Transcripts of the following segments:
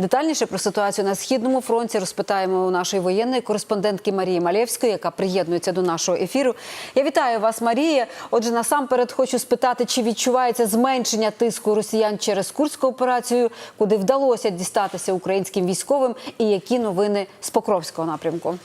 Детальніше про ситуацію на східному фронті розпитаємо у нашої воєнної кореспондентки Марії Малєвської, яка приєднується до нашого ефіру. Я вітаю вас, Марія. Отже, насамперед хочу спитати, чи відчувається зменшення тиску росіян через курську операцію, куди вдалося дістатися українським військовим, і які новини з Покровського напрямку.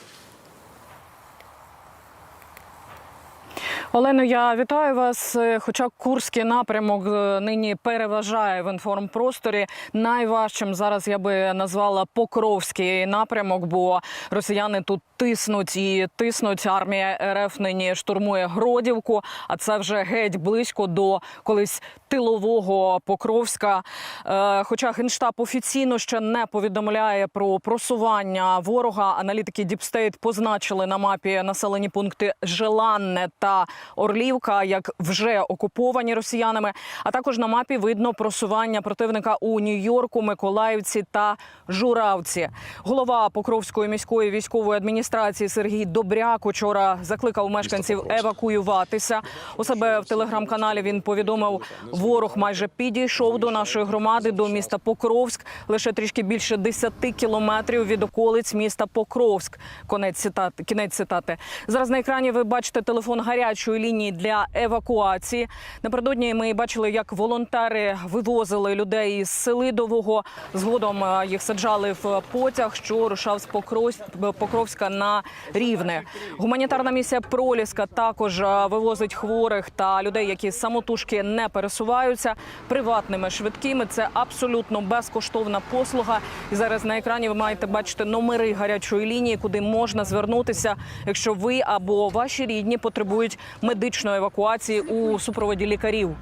Олено, я вітаю вас. Е, Хоча Курський напрямок е, нині переважає в інформпросторі. Найважчим зараз я би назвала Покровський напрямок, бо росіяни тут тиснуть і тиснуть. Армія РФ нині штурмує Гродівку, а це вже геть близько до колись тилового Покровська. Е, Хоча генштаб офіційно ще не повідомляє про просування ворога. Аналітики Діпстейт позначили на мапі населені пункти Желанне та Орлівка як вже окуповані росіянами. А також на мапі видно просування противника у Нью-Йорку, Миколаївці та Журавці. Голова Покровської міської військової адміністрації Сергій Добряк учора закликав мешканців евакуюватися. У себе в телеграм-каналі він повідомив, ворог майже підійшов до нашої громади до міста Покровськ, лише трішки більше 10 кілометрів від околиць міста Покровськ. Конець цитати. Кінець цитати. Зараз на екрані ви бачите телефон гарячої лінії для евакуації. Напередодні ми бачили, як волонтери вивозили людей із Селидового. Згодом е, їх саджали в потяг, що рушав з Покров- Покровська на Рівне. Гуманітарна місія Проліска також е, вивозить хворих та людей, які самотужки не пересуваються приватними швидкими. Це абсолютно безкоштовна послуга. І зараз на екрані ви маєте бачити номери гарячої лінії, куди можна звернутися, якщо ви або ваші рідні потребують медичної евакуації у супроводі лікарів.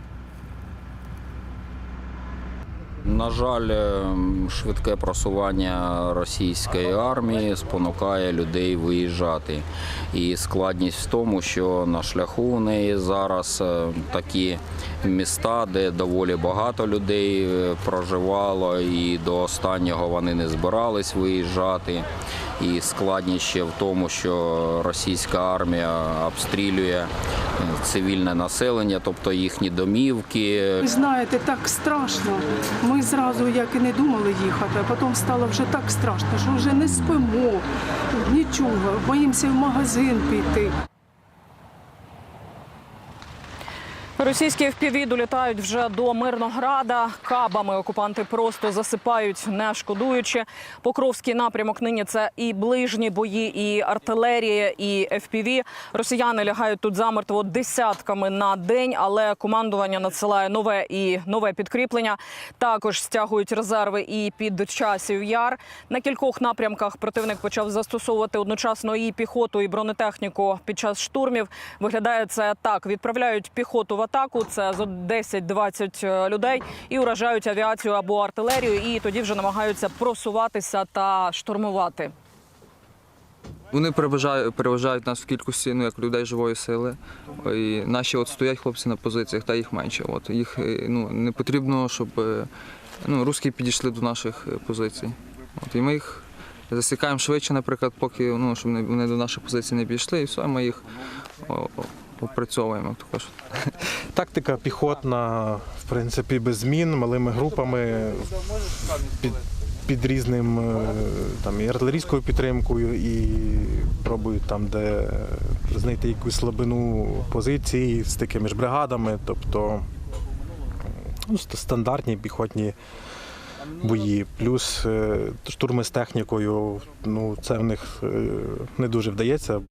На жаль, ем, швидке просування російської армії спонукає людей виїжджати. І складність в тому, що на шляху у неї зараз е, такі міста, де доволі багато людей е, проживало, і до останнього вони не збирались виїжджати. І складність ще в тому, що російська армія обстрілює е, цивільне населення, тобто їхні домівки, Ви знаєте, так страшно. Ми зразу як і не думали їхати, а потім стало вже так страшно, що вже не спимо, нічого, боїмося в магазин піти. Російські FPV долітають вже до Мирнограда. Кабами окупанти просто засипають, не шкодуючи. Покровський напрямок нині це і ближні бої, і артилерія, і FPV. Росіяни лягають тут замертво десятками на день, але командування надсилає нове і нове підкріплення. Також стягують резерви і під часів яр. На кількох напрямках противник почав застосовувати одночасно і піхоту, і бронетехніку під час штурмів. Виглядає це так: відправляють піхоту в атаку. Це зо 10-20 людей і уражають авіацію або артилерію. І тоді вже намагаються просуватися та штурмувати. Вони переважають, переважають нас в кількості ну, як людей живої сили. І наші от стоять хлопці на позиціях, та їх менше. От їх е, ну, не потрібно, щоб е, ну, русські підійшли до наших е, позицій. От, і ми їх засікаємо швидше, наприклад, поки ну, щоб вони- до наших позицій не підійшли, і все, ми їх опрацьовуємо. кажуть. Тактика піхотна, в принципі, без змін, малими групами під, під різним е, там, і артилерійською підтримкою, і пробують там, де знайти якусь слабину позиції, стики між бригадами, тобто ну, стандартні піхотні бої. Плюс е, штурми з технікою, ну, це в них е, не дуже вдається.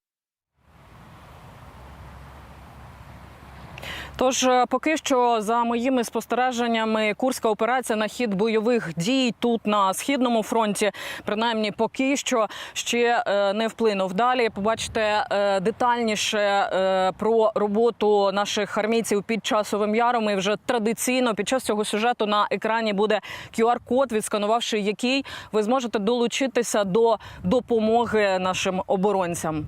Тож е, поки що, за моїми спостереженнями, курська операція на хід бойових дій тут на східному фронті, принаймні поки що ще е, не вплинув. Далі побачите е, детальніше про роботу наших армійців під часовим яром. І вже традиційно під час цього сюжету на екрані буде QR-код, відсканувавши який ви зможете долучитися до допомоги нашим оборонцям.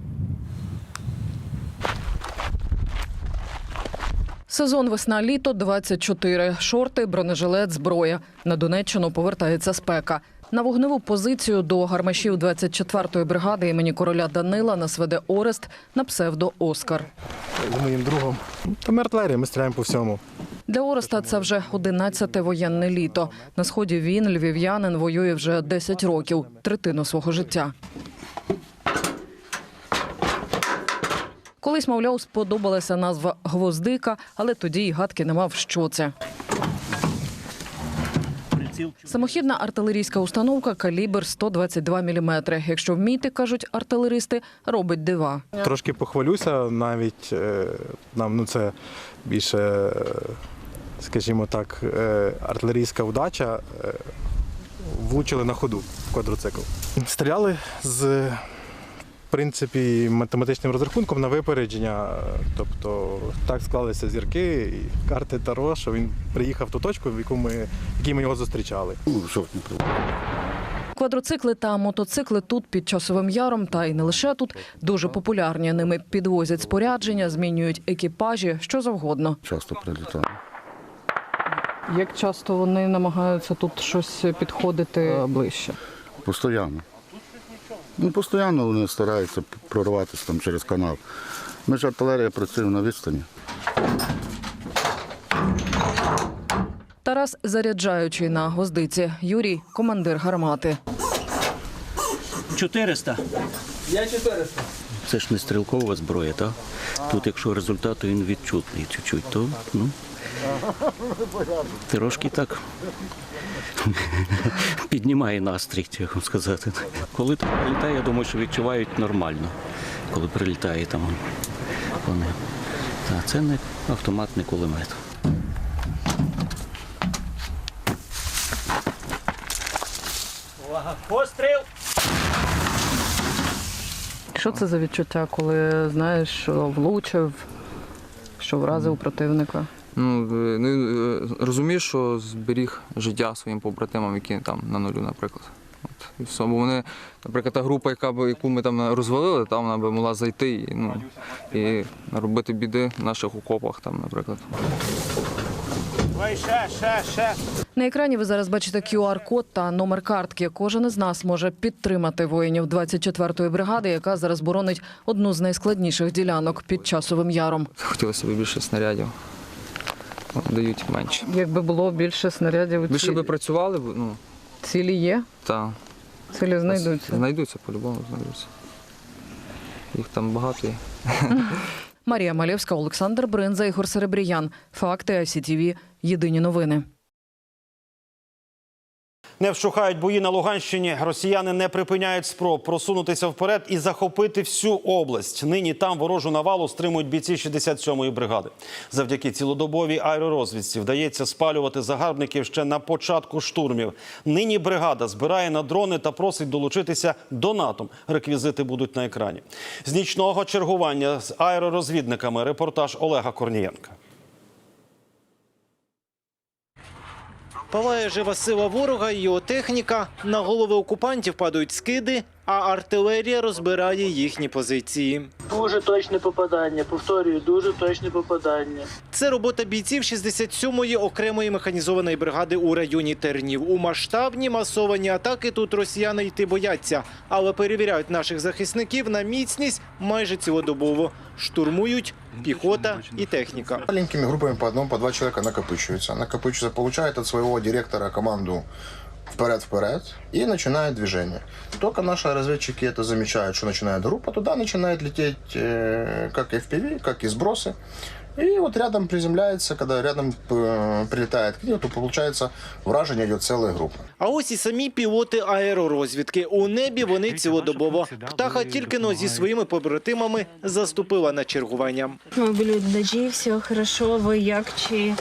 Сезон весна-літо 24. Шорти, бронежилет, зброя. На Донеччину повертається спека. На вогневу позицію до гармашів 24-ї бригади імені короля Данила нас веде Орест на псевдо Оскар. З моїм другом. Та ми артилерія, ми стріляємо по всьому. Для Ореста це вже 11-те воєнне літо. На сході він, львів'янин, воює вже 10 років, третину свого життя. Колись, мовляв, сподобалася назва гвоздика, але тоді й гадки не мав, що це. Самохідна артилерійська установка калібр 122 мм. Якщо вміти, кажуть артилеристи, робить дива. Трошки похвалюся, навіть е, нам ну це більше, е, скажімо так, е, артилерійська вдача. е, Влучили на ходу в квадроцикл. Стріляли з принципі математичним розрахунком на випередження. Тобто так склалися зірки і карти Таро, що він приїхав в ту точку, в яку ми, в якій ми його зустрічали. Квадроцикли та мотоцикли тут під часовим яром, та й не лише тут дуже популярні. Ними підвозять спорядження, змінюють екіпажі, що завгодно. часто прилітає. Як часто вони намагаються тут щось підходити ближче? Постоянно. Ну, постійно вони стараються прорватися там через канал. Ми ж артилерія працюємо на відстані. Тарас заряджаючий на гвоздиці. Юрій командир гармати. 400. Це ж не стрілкова зброя, так? Тут, якщо результат, то він відчутний чуть-чуть, то ну, трошки так піднімає настрій, як вам сказати. Коли так прилітає, я думаю, що відчувають нормально, коли прилітає там вони. Та це не автоматний кулемет. Постріл! Що це за відчуття, коли знаєш, що влучив, що вразив противника? Ну, е, ну е, розумієш, що зберіг життя своїм побратимам, які там на нулю, наприклад. От, і все. Бо вони, наприклад, та група, яка б, яку ми там розвалили, там вона би могла зайти і, ну, і робити біди в наших окопах, там, наприклад. На екрані ви зараз бачите QR-код та номер картки. Кожен із нас може підтримати воїнів 24-ї бригади, яка зараз боронить одну з найскладніших ділянок під часовим яром. Хотілося б більше снарядів. Дають менше. Якби було більше снарядів, Більше би працювали, ну, цілі є, та цілі знайдуться. знайдуться, по-любому знайдуться. Їх там багато є. Марія Малєвська, Олександр Бринза, Ігор Серебріян. Факти ICTV. Єдині новини. Не вщухають бої на Луганщині. Росіяни не припиняють спроб просунутися вперед і захопити всю область. Нині там ворожу навалу стримують бійці 67-ї бригади. Завдяки цілодобовій аеророзвідці вдається спалювати загарбників ще на початку штурмів. Нині бригада збирає на дрони та просить долучитися до НАТО. Реквізити будуть на екрані. З нічного чергування з аеророзвідниками репортаж Олега Корнієнка. Палає жива сила ворога і його техніка. На голови окупантів падають скиди, а артилерія розбирає їхні позиції. Дуже точне попадання. Повторюю, дуже точне попадання. Це робота бійців 67-ї окремої механізованої бригади у районі Тернів. У масштабні масовані атаки тут росіяни йти бояться, але перевіряють наших захисників на міцність майже цілодобово. Штурмують піхота і техніка. Маленькими группами по одному, по два человека накопычиваются. Накопычиваются, получают от своего директора команду вперед-вперед и начинают движение. Только наши разведчики это замечают, что начинает группа, туда начинает лететь э, как FPV, как и сбросы. И вот рядом приземляется, когда рядом э, прилетает к ним, то получается вражение идет целая группа. А ось і самі пілоти аеророзвідки. У небі вони цілодобово. Птаха тільки но зі своїми побратимами заступила на чергування. Ми були дожі, все хорошо. Ви як чи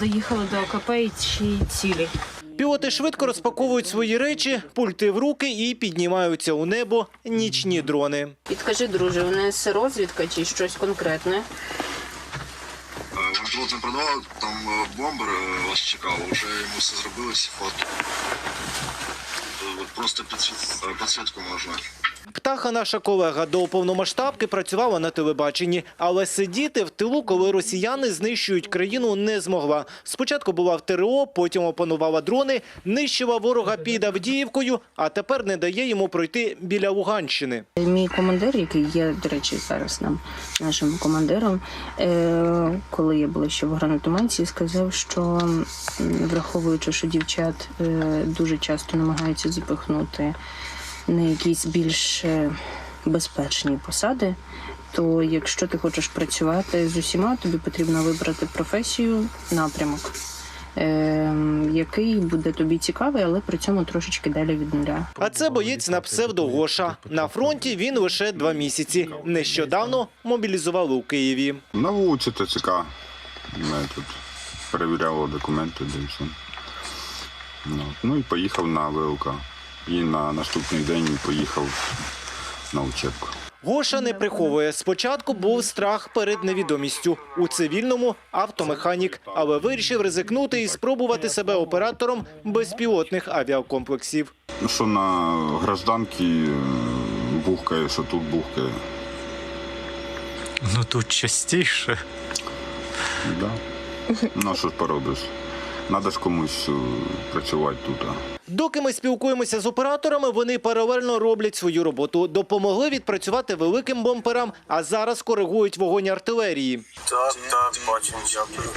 доїхали до ОКП і чи цілі? Пілоти швидко розпаковують свої речі, пульти в руки і піднімаються у небо нічні дрони. Підкажи, друже, у нас розвідка чи щось конкретне? Вертолет не продавав, там бомбер вас чекав, вже йому все зробили, всі фото. Просто підсвітку можна. Птаха, наша колега, до повномасштабки працювала на телебаченні, але сидіти в тилу, коли росіяни знищують країну, не змогла. Спочатку була в ТРО, потім опанувала дрони, нищила ворога під Авдіївкою, а тепер не дає йому пройти біля Луганщини. Мій командир, який є, до речі, зараз нам нашим командиром, е, коли я була ще в гранатоменці, сказав, що враховуючи, що дівчат е, дуже часто намагаються запихнути на якісь більш е, безпечні посади. То якщо ти хочеш працювати з усіма, тобі потрібно вибрати професію, напрямок, е, який буде тобі цікавий, але при цьому трошечки далі від нуля. А це боєць на псевдо Гоша. На фронті він лише два місяці. Нещодавно мобілізували у Києві. На вулиці ТЦК. Ми тут перевіряли документи, де все. Ну, ну і поїхав на ВЛК. І на наступний день поїхав на учебку. Гоша не приховує. Спочатку був страх перед невідомістю. У цивільному автомеханік, але вирішив ризикнути і спробувати себе оператором безпілотних авіакомплексів. Ну що на гражданки е, бухкає, що тут бухкає. Ну тут частіше. Да. Ну що ж поробиш? Надо ж комусь е, працювати тут. Доки ми спілкуємося з операторами, вони паралельно роблять свою роботу. Допомогли відпрацювати великим бомперам, а зараз коригують вогонь артилерії. Так, так, бачимо, дякую.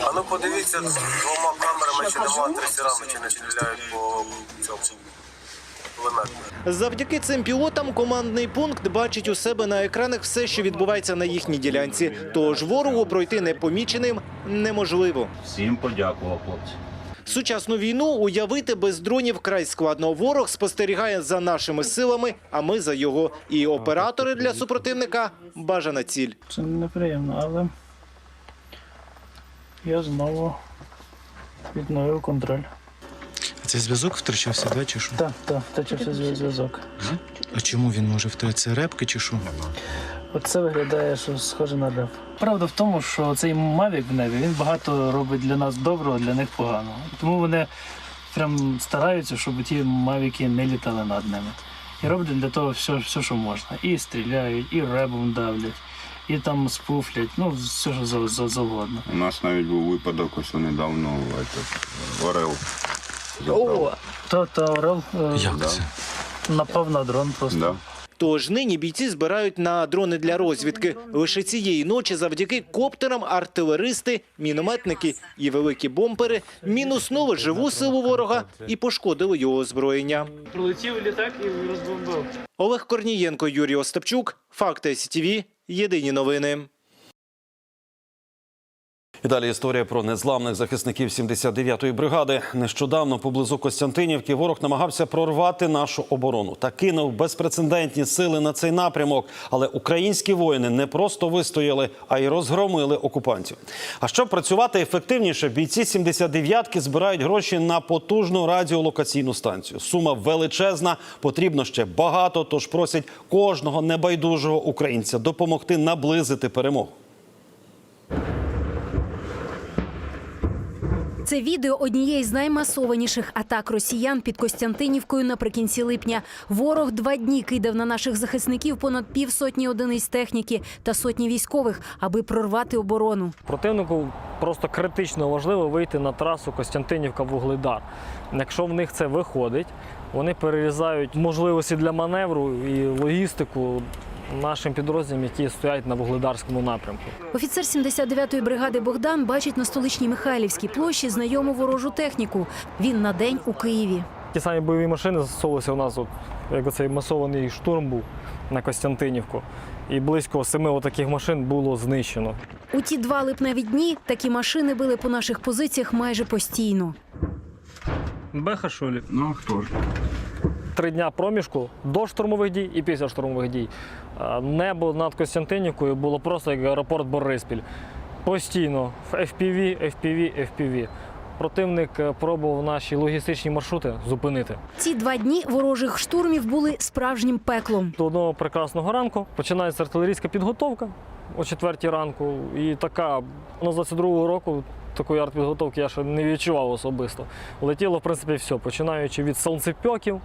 А ну подивіться двома камерами, чи нема трасерами, чи не стріляють по цьому. Завдяки цим пілотам командний пункт бачить у себе на екранах все, що відбувається на їхній ділянці. Тож ворогу пройти непоміченим неможливо. Всім подякував, хлопці. Сучасну війну уявити без дронів край складно. Ворог спостерігає за нашими силами, а ми за його. І оператори для супротивника бажана ціль. Це неприємно, але я знову відновив контроль. Це зв'язок втрачався, да, чи що? Так, так, втечався зв'язок. А чому він може втратитися? Репки чи що? Оце виглядає, що схоже на реп. Правда в тому, що цей Мавік в небі він багато робить для нас доброго, для них поганого. Тому вони прям стараються, щоб ті мавіки не літали над ними. І роблять для того все, все що можна. І стріляють, і ребом давлять, і там спуфлять, ну все, що за- за- завгодно. У нас навіть був випадок ось недавно этот, Орел. О, то, е, Як це? напав на дрон просто. Да. Тож нині бійці збирають на дрони для розвідки. Лише цієї ночі завдяки коптерам артилеристи, мінометники і великі бомпери мінуснули живу силу ворога і пошкодили його озброєння. Прилетів літак і розбомбив. Олег Корнієнко, Юрій Остапчук, Факти СТВ, Єдині новини. І далі історія про незламних захисників 79-ї бригади. Нещодавно поблизу Костянтинівки ворог намагався прорвати нашу оборону та кинув безпрецедентні сили на цей напрямок. Але українські воїни не просто вистояли, а й розгромили окупантів. А щоб працювати ефективніше, бійці 79-ки збирають гроші на потужну радіолокаційну станцію. Сума величезна, потрібно ще багато. Тож просять кожного небайдужого українця допомогти наблизити перемогу. Це відео однієї з наймасованіших атак росіян під Костянтинівкою наприкінці липня. Ворог два дні кидав на наших захисників понад півсотні одиниць техніки та сотні військових, аби прорвати оборону. Противнику просто критично важливо вийти на трасу Костянтинівка-Вугледар. Якщо в них це виходить, вони перерізають можливості для маневру і логістику нашим підрозділам, які стоять на Вугледарському напрямку. Офіцер 79-ї бригади Богдан бачить на столичній Михайлівській площі знайому ворожу техніку. Він на день у Києві. Ті самі бойові машини застосовувалися у нас, от, як оцей масований штурм був на Костянтинівку. І близько семи таких машин було знищено. У ті два липневі дні такі машини били по наших позиціях майже постійно. Беха шолі. Ну а хто ж? Три дня проміжку до штурмових дій і після штурмових дій. Небо над Костянтинівкою було просто як аеропорт Бориспіль. Постійно в FPV, FPV, FPV. Противник е, пробував наші логістичні маршрути зупинити. Ці два дні ворожих штурмів були справжнім пеклом. До одного прекрасного ранку починається артилерійська підготовка о четвертій ранку. І така ну, з 22-го року такої артпідготовки я ще не відчував особисто. Летіло, в принципі, все, починаючи від сонцепьоків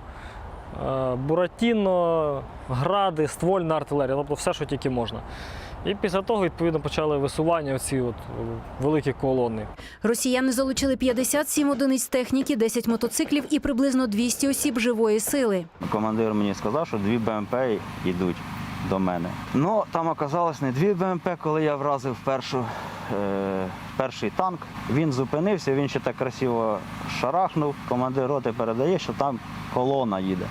буратіно, гради, ствольна артилерія, тобто все, що тільки можна. І після того, відповідно, почали висування оці от е, великі колони. Росіяни залучили 57 одиниць техніки, 10 мотоциклів і приблизно 200 осіб живої сили. Командир мені сказав, що дві БМП йдуть до мене. Ну там оказалось не дві БМП, коли я вразив першу, е, перший танк. Він зупинився, він ще так красиво шарахнув. Командир роти передає, що там колона їде.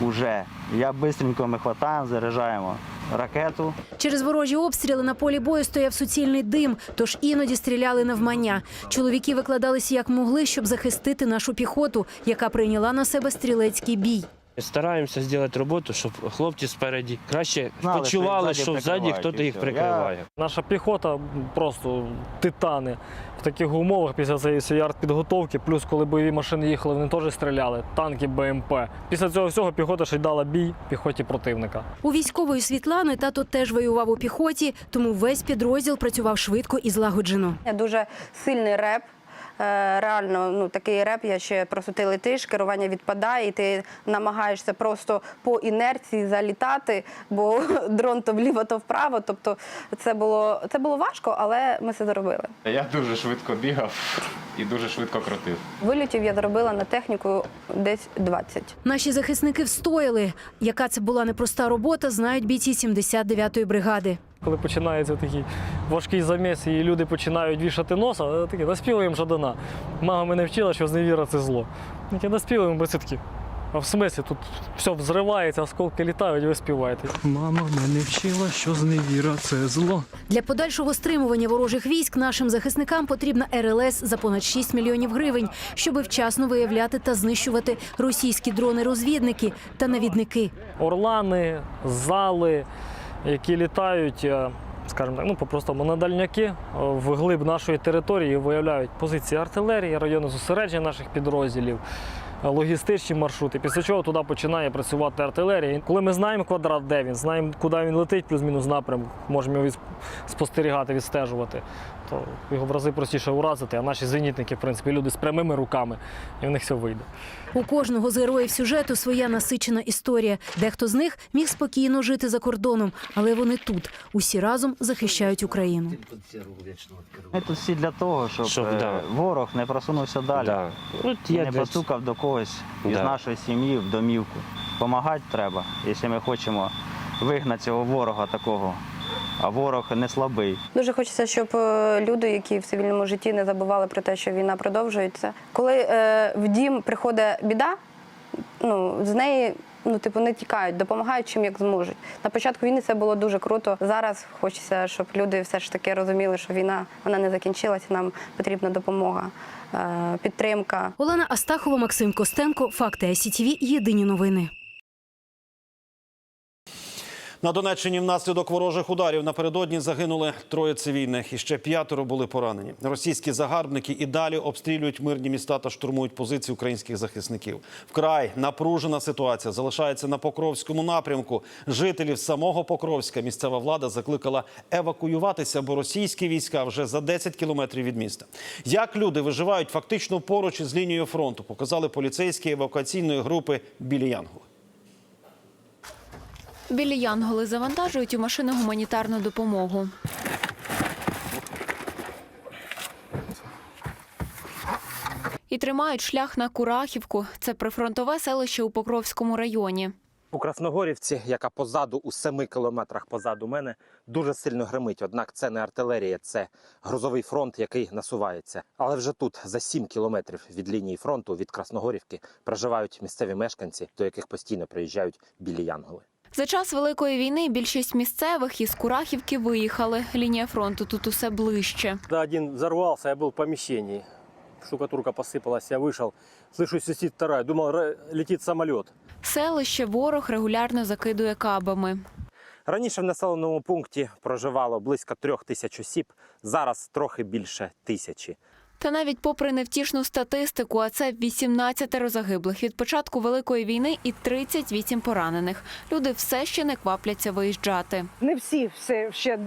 Уже. Я швидко ми хватаємо, заряджаємо ракету. Через ворожі обстріли на полі бою стояв суцільний дим, тож іноді стріляли навмання. Чоловіки викладалися як могли, щоб захистити нашу піхоту, яка прийняла на себе стрілецький бій. Стараємося зробити роботу, щоб хлопці спереді краще Знали, почували, що ззаді хтось їх прикриває. Наша піхота просто титани. В таких умовах після цієї всієї артпідготовки, плюс коли бойові машини їхали, вони теж стріляли, танки, БМП. Після цього всього піхота ще й дала бій піхоті противника. У військової Світлани тато теж воював у піхоті, тому весь підрозділ працював швидко і злагоджено. Дуже сильний реп. Е, Реально, ну такий реп, я ще просто ти летиш, керування відпадає, і ти намагаєшся просто по інерції залітати, бо дрон то вліво, то вправо. Тобто це було це було важко, але ми це зробили. Я дуже швидко бігав і дуже швидко крутив. Вилітів я зробила на техніку десь 20. Наші захисники встояли. Яка це була непроста робота, знають бійці 79-ї бригади. Коли починається такий важкий заміс, і люди починають вішати носа, а такі наспівуємо Жадана. Мама мене вчила, що зневіра це зло. Такі наспівуємо, бо це такі. А в смислі тут все взривається, осколки літають, ви співаєте. Мама мене вчила, що зневіра це зло. Для подальшого стримування ворожих військ нашим захисникам потрібна РЛС за понад 6 мільйонів гривень, щоб вчасно виявляти та знищувати російські дрони-розвідники та навідники. Орлани, зали, які літають, е, скажімо так, ну по-простому на дальняки вглиб в глиб нашої території виявляють позиції артилерії, райони зосередження наших підрозділів. е, Логістичні маршрути, після чого туди починає працювати артилерія. Коли ми знаємо квадрат, де він, знаємо, куди він летить, плюс-мінус напрямок, можемо його спостерігати, відстежувати, то його в рази простіше уразити. А наші зенітники, в принципі, люди з прямими руками, і в них все вийде. У кожного з героїв сюжету своя насичена історія. Дехто з них міг спокійно жити за кордоном, але вони тут усі разом захищають Україну. Ми тут всі для того, щоб, Щоб, е, да. ворог не просунувся далі. Да. От я не для- постукав до когось із Да. нашої сім'ї в домівку. Помагати треба, якщо ми хочемо вигнати цього ворога такого. А ворог не слабий. Дуже хочеться, щоб е, люди, які в цивільному житті не забували про те, що війна продовжується. Коли е, в дім приходить біда, ну з неї. Ну, типу, не тікають, допомагають чим як зможуть. На початку війни це було дуже круто. Зараз хочеться, щоб люди все ж таки розуміли, що війна вона не закінчилася. Нам потрібна допомога, е, підтримка. Олена Астахова, Максим Костенко, Факти СІТВ. Єдині новини. На Донеччині внаслідок ворожих ударів напередодні загинули троє цивільних і ще п'ятеро були поранені. Російські загарбники і далі обстрілюють мирні міста та штурмують позиції українських захисників. Вкрай напружена ситуація залишається на Покровському напрямку. Жителів самого Покровська місцева влада закликала евакуюватися, бо російські війська вже за 10 кілометрів від міста. Як люди виживають фактично поруч із лінією фронту, показали поліцейські евакуаційної групи білі Янголи. Білі янголи завантажують у машини гуманітарну допомогу. І тримають шлях на Курахівку. Це прифронтове селище у Покровському районі. У Красногорівці, яка позаду у семи кілометрах позаду мене, дуже сильно гримить. Однак це не артилерія, це грозовий фронт, який насувається. Але вже тут, за сім кілометрів від лінії фронту, від Красногорівки, проживають місцеві мешканці, до яких постійно приїжджають білі янголи. За час великої війни більшість місцевих із Курахівки виїхали. Лінія фронту тут усе ближче. Когда один взорвался, я был в помещении. Штукатурка посыпалась, я вышел. Слышу, свистит вторая. Думал, ра- летит самолет. Селище ворог регулярно закидує кабами. Раніше в населеному пункті проживало близько трьох тисяч осіб, зараз трохи більше тисячі. Та навіть попри невтішну статистику, а це 18 загиблих від початку великої війни і 38 поранених. Люди все ще не квапляться виїжджати. Не всі все ще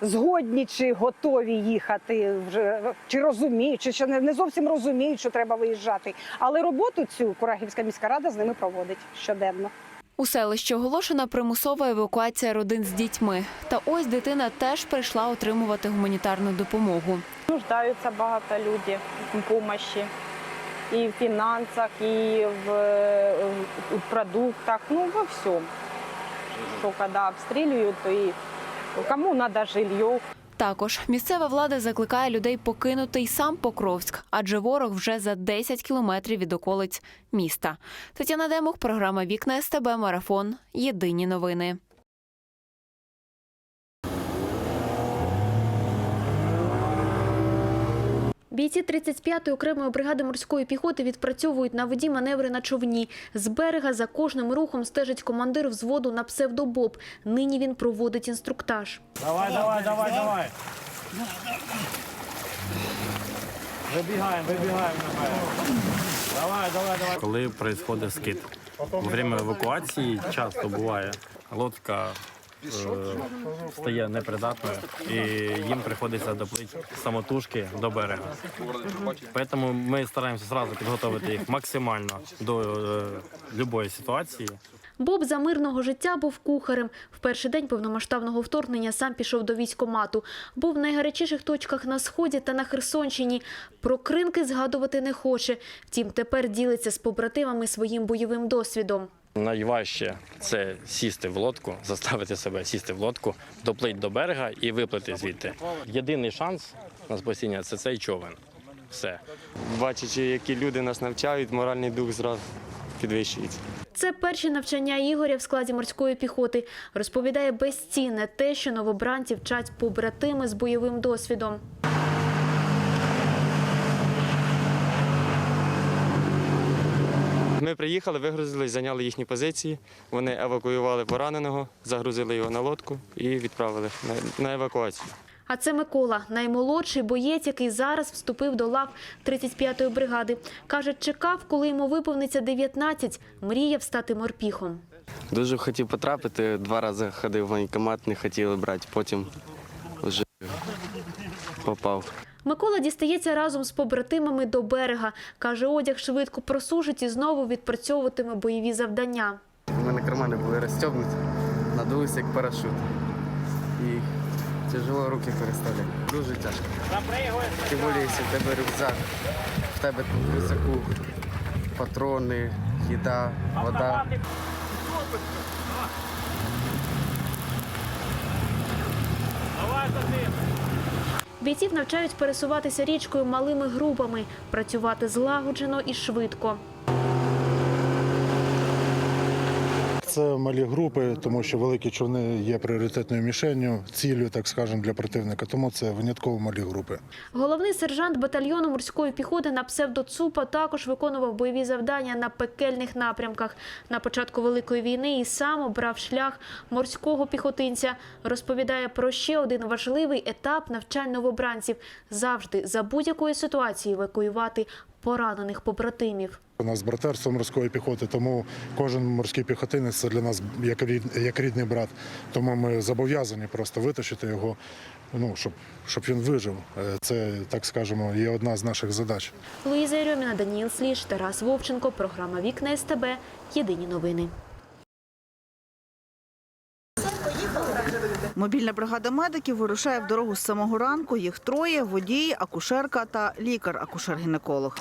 згодні чи готові їхати вже чи розуміють, чи не, не зовсім розуміють, що треба виїжджати. Але роботу цю Курахівська міська рада з ними проводить щоденно. У селищі оголошена примусова евакуація родин з дітьми. Та ось дитина теж прийшла отримувати гуманітарну допомогу. Нуждаются багато люди в помощи. И в финансах, и в, в продуктах, ну, во всем. Что когда обстреливают, то и кому надо жилье, Також місцева влада закликає людей покинути й сам Покровськ, адже ворог вже за 10 кілометрів від околиць міста. Тетяна Демух, програма Вікна СТБ Марафон. Єдині новини. Бійці 35-ї окремої бригади морської піхоти відпрацьовують на воді маневри на човні. З берега за кожним рухом стежить командир взводу на псевдобоб. Нині він проводить інструктаж. Давай, давай, давай, давай. Вибігаємо, вибігаємо на берег. Давай, давай, давай. Коли відбувається скид. Во время евакуації часто буває, лодка стає непридатною і їм приходиться доплити самотужки до берега. Тому ми стараємося одразу підготувати їх максимально до е, будь-якої ситуації. Боб за мирного життя був кухарем. В перший день повномасштабного вторгнення сам пішов до військкомату. Був в найгарячіших точках на сході та на Херсонщині. Про кринки згадувати не хоче. Втім, тепер ділиться з побратимами своїм бойовим досвідом. Найважче це сісти в лодку, заставити себе сісти в лодку, доплити до берега і виплити звідти. Єдиний шанс на спасіння це цей човен. Все. Бачачи, які люди нас навчають, моральний дух зразу підвищується. Це перші навчання Ігоря в складі морської піхоти. Розповідає безцінне те, що новобранці вчать побратими з бойовим досвідом. Ми приїхали, вигрузились, зайняли їхні позиції. Вони евакуювали пораненого, загрузили його на лодку і відправили на, на евакуацію. А це Микола, наймолодший боєць, який зараз вступив до лав 35-ї бригади. Каже, чекав, коли йому виповниться 19, мріяв стати морпіхом. Дуже хотів потрапити, два рази ходив в воєнкомат, не хотіли брати, потім попав. Микола дістається разом з побратимами до берега. Каже, одяг швидко просушить і знову відпрацьовуватиме бойові завдання. У мене кармани були розстібнуті, надулися як парашут. І тяжело руки переставляти. Дуже тяжко. Тим більше, якщо в тебе рюкзак, в тебе в рюкзаку патрони, їда, вода. Бійців навчають пересуватися річкою малими групами, працювати злагоджено і швидко. Це малі групи, тому що великі човни є пріоритетною мішенню, ціллю, так скажемо, для противника. Тому це винятково малі групи. Головний сержант батальйону морської піхоти на псевдоцупа також виконував бойові завдання на пекельних напрямках. На початку великої війни і сам обрав шлях морського піхотинця. Розповідає про ще один важливий етап навчань новобранців завжди за будь-якої ситуації евакуювати поранених побратимів. У нас братерство морської піхоти, тому кожен морський піхотинець це для нас як рід- як рідний брат. Тому ми зобов'язані просто витащити його, ну щоб, щоб він вижив. Е, Це так скажемо, є одна з наших задач. Луїза Єрьоміна, Даніїл Сліж, Тарас Вовченко. Програма Вікна СТБ. Єдині новини. Мобільна бригада медиків вирушає в дорогу з самого ранку. Їх троє: водій, акушерка та лікар-акушер-гінеколог.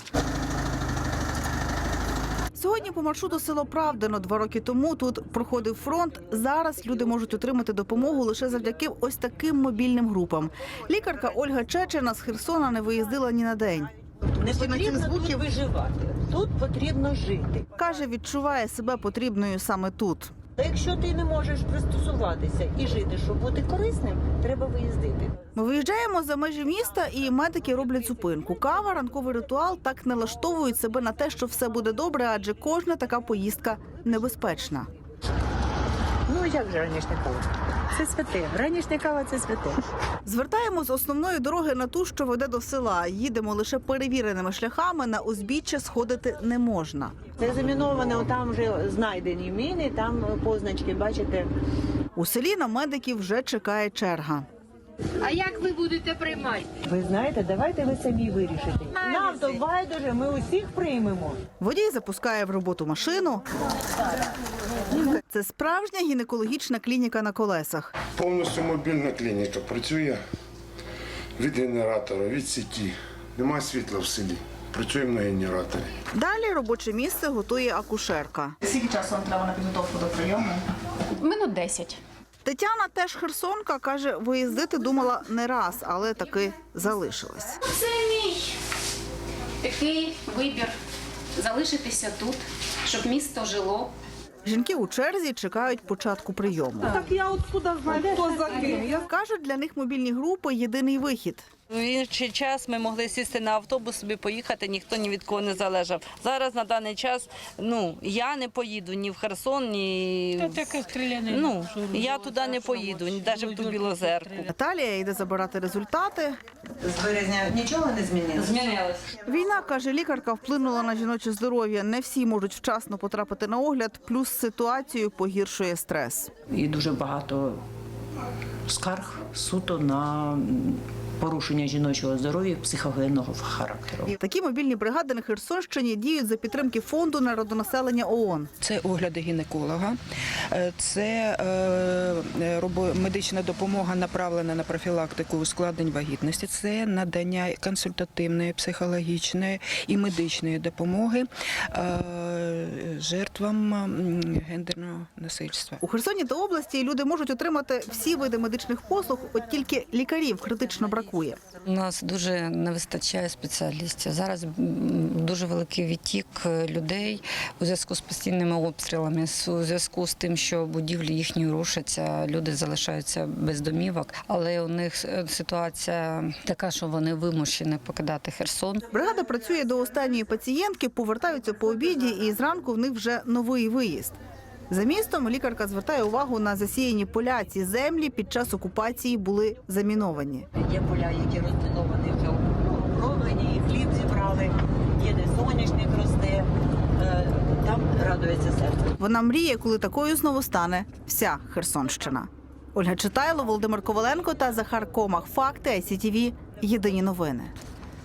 Сьогодні по маршруту село Правдино. Два роки тому тут проходив фронт. Зараз люди можуть отримати допомогу лише завдяки ось таким мобільним групам. Лікарка Ольга Чечена з Херсона не виїздила ні на день. Не потрібно тут виживати. Тут потрібно жити. Каже, відчуває себе потрібною саме тут. Та якщо ти не можеш пристосуватися і жити, щоб бути корисним, треба виїздити. Ми виїжджаємо за межі міста, і медики роблять зупинку. Кава, ранковий ритуал так налаштовують себе на те, що все буде добре, адже кожна така поїздка небезпечна. Ну як же ранішня кава? Це святе. Ранішня кава це святе. Звертаємо з основної дороги на ту, що веде до села. Їдемо лише перевіреними шляхами. На узбіччя сходити не можна. Це заміноване, там вже знайдені міни, там позначки, бачите. У селі на медиків вже чекає черга. А як ви будете приймати? Ви знаєте, давайте ви самі вирішите. Нам то байдуже, ми усіх приймемо. Водій запускає в роботу машину. Це справжня гінекологічна клініка на колесах. Повністю мобільна клініка. Працює від генератора, від сіті. Немає світла в селі. Працюємо на генераторі. Далі робоче місце готує акушерка. Скільки часу вам треба на підготовку до прийому? Минут 10. Тетяна теж херсонка каже, виїздити думала не раз, але таки залишилась. Це мій такий вибір залишитися тут, щоб місто жило. Жінки у черзі чекають початку прийому. Так я от куди знаю, хто за ким. Кажуть, для них мобільні групи єдиний вихід. В інший час ми могли сісти на автобус, собі поїхати, ніхто ні від кого не залежав. Зараз на даний час ну я не поїду ні в Херсон, ні ну, я туди не поїду, ні навіть в ту білозерку. Наталія йде забирати результати. З березня нічого не змінилося? Змінилось. Війна, каже лікарка, вплинула на жіноче здоров'я. Не всі можуть вчасно потрапити на огляд, плюс ситуацію погіршує стрес. і дуже багато скарг суто на порушення жіночого здоров'я психогенного характеру. Такі мобільні бригади на Херсонщині діють за підтримки фонду народонаселення ООН. Це огляди гінеколога, е, це е, медична допомога направлена на профілактику ускладнень вагітності, це надання консультативної, психологічної і медичної допомоги е, жертвам гендерного насильства. У Херсоні та області люди можуть отримати всі види медичних послуг, от тільки лікарів критично бракує. У нас дуже не вистачає спеціалістів. Зараз дуже великий відтік е, людей у зв'язку з постійними обстрілами, у зв'язку з тим, що будівлі їхні рушаться, люди залишаються без домівок, але у них е, ситуація така, що вони вимушені покидати Херсон. Бригада працює до останньої пацієнтки, повертаються по обіді, і зранку в них вже новий виїзд. За містом лікарка звертає увагу на засіяні поля. Ці землі під час окупації були заміновані. Є поля, які розміновані вже оброблені, і хліб зібрали, є де соняшник росте. Е, Там радується серце. Вона мріє, коли такою знову стане вся Херсонщина. Ольга Читайло, Володимир Коваленко та Захар Комах. Факти ICTV. Єдині новини.